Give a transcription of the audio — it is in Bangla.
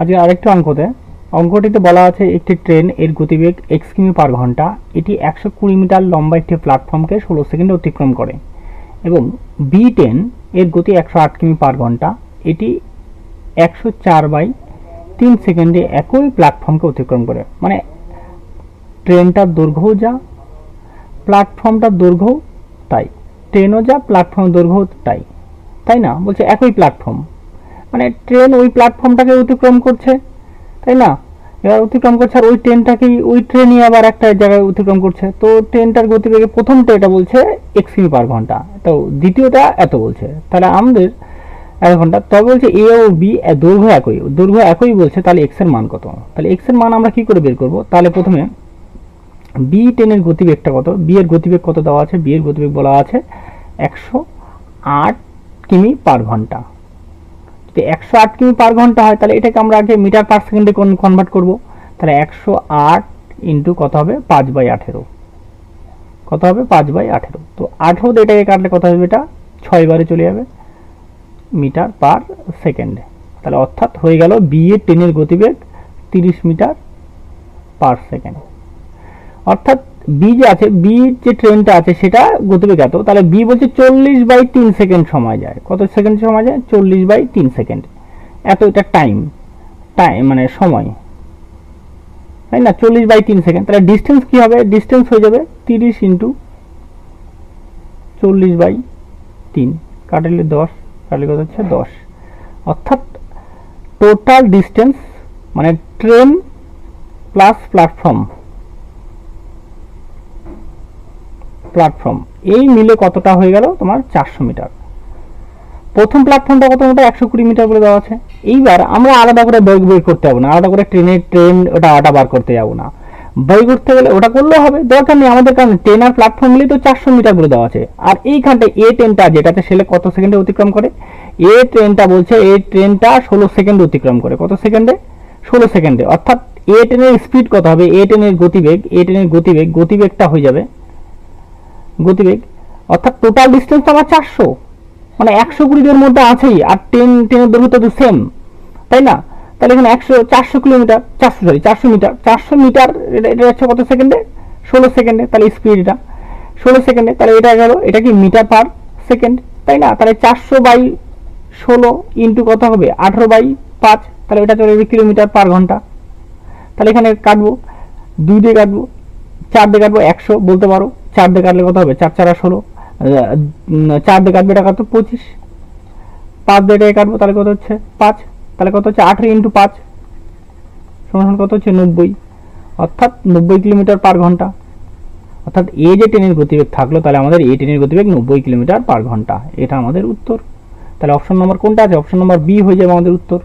আজকে আরেকটা অঙ্কতে। অঙ্কটিতে বলা আছে একটি ট্রেন এর গতিবেগ এক্স কিমি পার ঘণ্টা। এটি একশো কুড়ি মিটার লম্বা একটি প্ল্যাটফর্মকে ষোলো সেকেন্ডে অতিক্রম করে। এবং বি টেন এর গতি একশো আট কিমি পার ঘণ্টা। এটি একশো চার বাই তিন সেকেন্ডে একই প্ল্যাটফর্মকে অতিক্রম করে। মানে ট্রেনটার দৈর্ঘ্য যা প্ল্যাটফর্মটার দৈর্ঘ্য তাই। ট্রেনও যা প্ল্যাটফর্ম দৈর্ঘ্য তাই। তাই না? বলছে একই প্ল্যাটফর্ম মানে ট্রেন ওই প্ল্যাটফর্মটাকে অতিক্রম করছে, তাই না? এবার অতিক্রম করছে আর ওই ট্রেনটাকেই ওই ট্রেনই আবার একটা জায়গায় অতিক্রম করছে। তো ট্রেনটার গতিবেগে প্রথমটা এটা বলছে এক্স কিমি পার ঘণ্টা। তো দ্বিতীয়টা এত বলছে। তাহলে আমাদের এক ঘণ্টা তবে বলছে এ ও বি দৈর্ঘ্য একই। দৈর্ঘ্য একই বলছে, তাহলে এক্সের মান কত? তাহলে এক্সের মান আমরা কি করে বের করব? তাহলে প্রথমে বি টেনের গতিবেগটা কত? বি এর গতিবেগ কত দেওয়া আছে? বি এর গতিবেগ বলা আছে একশো আট কিমি পার ঘণ্টা। যদি একশো আট কিমি পার ঘণ্টা হয়, তাহলে এটাকে আমরা আগে মিটার পার সেকেন্ডে কনভার্ট করব। তাহলে একশো আট ইন্টু কত হবে? পাঁচ বাই আঠেরো। কত হবে? পাঁচ বাই আঠেরো। তো আঠেরো দিয়ে এটাকে কাটলে কত হবে এটা? ছয় বারে চলে যাবে মিটার পার সেকেন্ডে তাহলে অর্থাৎ হয়ে গেল বি এর ট্রেনের গতিবেগ তিরিশ মিটার পার সেকেন্ড অর্থাৎ বি যে আছে বি যে ট্রেনটা আছে সেটা গতিবেগ এত তাহলে বি বলছে চল্লিশ বাই তিন সেকেন্ড সময় যায়। কত সেকেন্ড সময় যায়? চল্লিশ বাই তিন সেকেন্ড। এত এটা টাইম টাইম মানে সময়। তাই না? চল্লিশ বাই তিন সেকেন্ড। তাহলে ডিস্টেন্স কি হবে? ডিস্টেন্স হয়ে যাবে তিরিশ ইন্টু চল্লিশ বাই তিন। কাটালে দশ, কাটালে কত হচ্ছে? দশ। অর্থাৎ টোটাল ডিস্টেন্স মানে ট্রেন প্লাস প্ল্যাটফর্ম প্ল্যাটফর্ম এই মিলে কতটা হয়ে গেল? তোমার চারশো মিটার। প্রথম প্ল্যাটফর্মটা কত মিটার একশো কুড়ি মিটার বলে দেওয়া আছে। এইবার আমরা আলাদা করে বেগ বের করতে যাব না। আলাদা করে ট্রেনের ট্রেন ওটা আটা বার করতে যাব না। বই করতে গেলে ওটা করলেও হবে। দরকার নেই আমাদের, কারণে ট্রেন আর প্ল্যাটফর্ম মিলিয়ে তো চারশো মিটার বলে দেওয়া আছে। আর এইখানটা এ ট্রেনটা যেটাতে সেলে কত সেকেন্ডে অতিক্রম করে? এ ট্রেনটা বলছে এ ট্রেনটা ষোলো সেকেন্ড অতিক্রম করে। কত সেকেন্ডে? ষোলো সেকেন্ডে। অর্থাৎ এ ট্রেনের স্পিড কত হবে? এ ট্রেনের গতিবেগ এ ট্রেনের গতিবেগ, গতিবেগটা হয়ে যাবে গতিবেগ, অর্থাৎ টোটাল ডিস্টেন্স তো আমার চারশো। মানে একশো কুড়িদের মধ্যে আছেই, আর টেন টেনের দৈর্ঘ্য তো সেম তাই না? তাহলে এখানে একশো, চারশো কিলোমিটার, চারশো সরি চারশো মিটার চারশো মিটার, এটা এটা হচ্ছে কত সেকেন্ডে? ষোলো সেকেন্ডে, তাহলে স্পিড এটা ষোলো সেকেন্ডে, তাহলে এটা গেল, এটা কি মিটার পার সেকেন্ড তাই না? তাহলে চারশো বাই ষোলো ইন্টু কত হবে? আঠেরো বাই পাঁচ, তাহলে এটা চলে যাবে কিলোমিটার পার ঘণ্টা। তাহলে এখানে কাটবো, দুই দিয়ে কাটবো, চার দিয়ে কাটবো, একশো, বলতে পারো। চার দিয়ে কাটলে কত হবে? চার, চারা ষোলো। চার দিয়ে কাটবে এটা কত? পঁচিশ। পাঁচ দিয়ে কাটবো, তাহলে কত হচ্ছে? পাঁচ। তাহলে কত হচ্ছে? আঠেরো ইন্টু পাঁচ। সমান কত হচ্ছে? নব্বই। অর্থাৎ নব্বই কিলোমিটার পার ঘণ্টা। অর্থাৎ এ যে ট্রেনের গতিবেগ থাকল, তাহলে আমাদের এই ট্রেনের গতিবেগ নব্বই কিলোমিটার পার ঘণ্টা। এটা আমাদের উত্তর। তাহলে অপশন নম্বর কোনটা আছে? অপশন নম্বর বি হয়ে যাবে আমাদের উত্তর।